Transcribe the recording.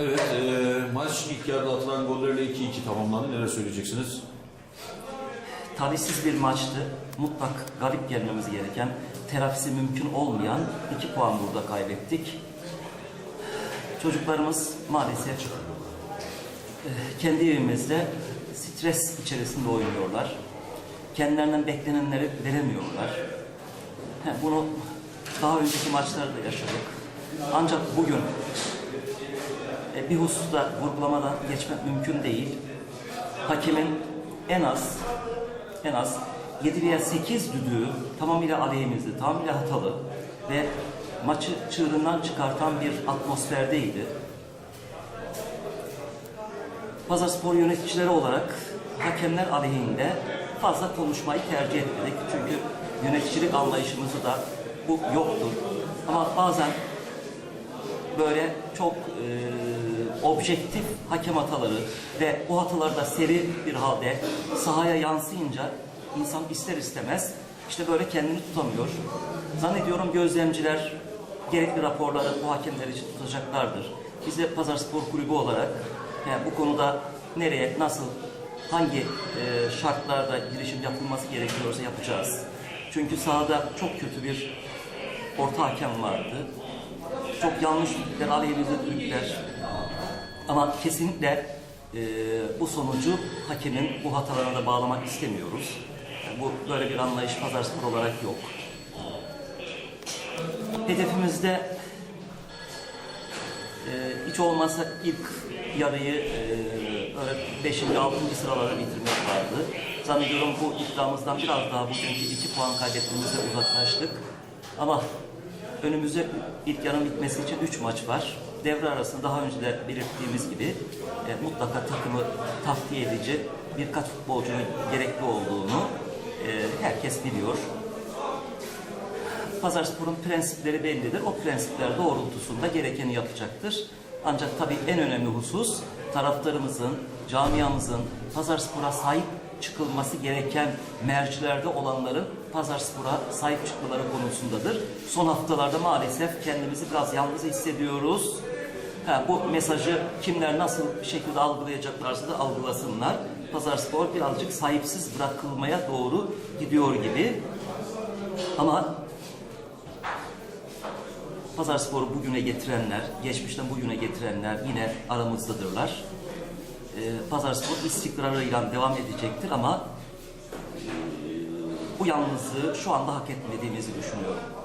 Evet, e, maç ilk yarıda atılan gollerle 2-2 tamamlandı. Neler söyleyeceksiniz? Talihsiz bir maçtı. Mutlak galip gelmemiz gereken, telafisi mümkün olmayan iki puan burada kaybettik. Çocuklarımız maalesef eh, kendi evimizde stres içerisinde oynuyorlar. Kendilerinden beklenenleri veremiyorlar. Bunu daha önceki maçlarda yaşadık. Ancak bugün e, bir hususta vurgulamadan geçmek mümkün değil. Hakemin en az en az 7 veya 8 düdüğü tamamıyla aleyhimizde, tamamıyla hatalı ve maçı çığırından çıkartan bir atmosferdeydi. Pazarspor yöneticileri olarak hakemler aleyhinde fazla konuşmayı tercih etmedik. Çünkü yöneticilik anlayışımızı da bu yoktur. Ama bazen böyle çok e, objektif hakem hataları ve bu hatalar da seri bir halde sahaya yansıyınca insan ister istemez işte böyle kendini tutamıyor. Zannediyorum gözlemciler gerekli raporları bu hakemler için tutacaklardır. Biz de Pazarspor Kulübü olarak yani bu konuda nereye, nasıl, hangi e, şartlarda girişim yapılması gerekiyorsa yapacağız. Çünkü sahada çok kötü bir orta hakem vardı çok yanlış düdükler, aleyhimizde düdükler. Ama kesinlikle e, bu sonucu hakemin bu hatalarına da bağlamak istemiyoruz. Yani bu böyle bir anlayış pazarspor olarak yok. Hedefimizde e, hiç olmazsa ilk yarıyı e, böyle 5. 6. sıralara bitirmek vardı. Zannediyorum bu iddiamızdan biraz daha bugünkü 2 puan kaybettiğimizde uzaklaştık. Ama önümüzde ilk yarın bitmesi için 3 maç var. Devre arasında daha önce de belirttiğimiz gibi e, mutlaka takımı takviye edici birkaç futbolcunun gerekli olduğunu e, herkes biliyor. Pazarspor'un prensipleri bellidir. O prensipler doğrultusunda gerekeni yapacaktır. Ancak tabii en önemli husus taraftarımızın, camiamızın Pazarspor'a sahip çıkılması gereken mercilerde olanların Pazarspor'a sahip çıkmaları konusundadır. Son haftalarda maalesef kendimizi biraz yalnız hissediyoruz. Ha, bu mesajı kimler nasıl bir şekilde algılayacaklarsa da algılasınlar. Pazarspor birazcık sahipsiz bırakılmaya doğru gidiyor gibi. Ama Pazarspor'u bugüne getirenler, geçmişten bugüne getirenler yine aramızdadırlar. Ee, Pazarspor istikrarıyla devam edecektir ama bu yalnızlığı şu anda hak etmediğimizi düşünüyorum.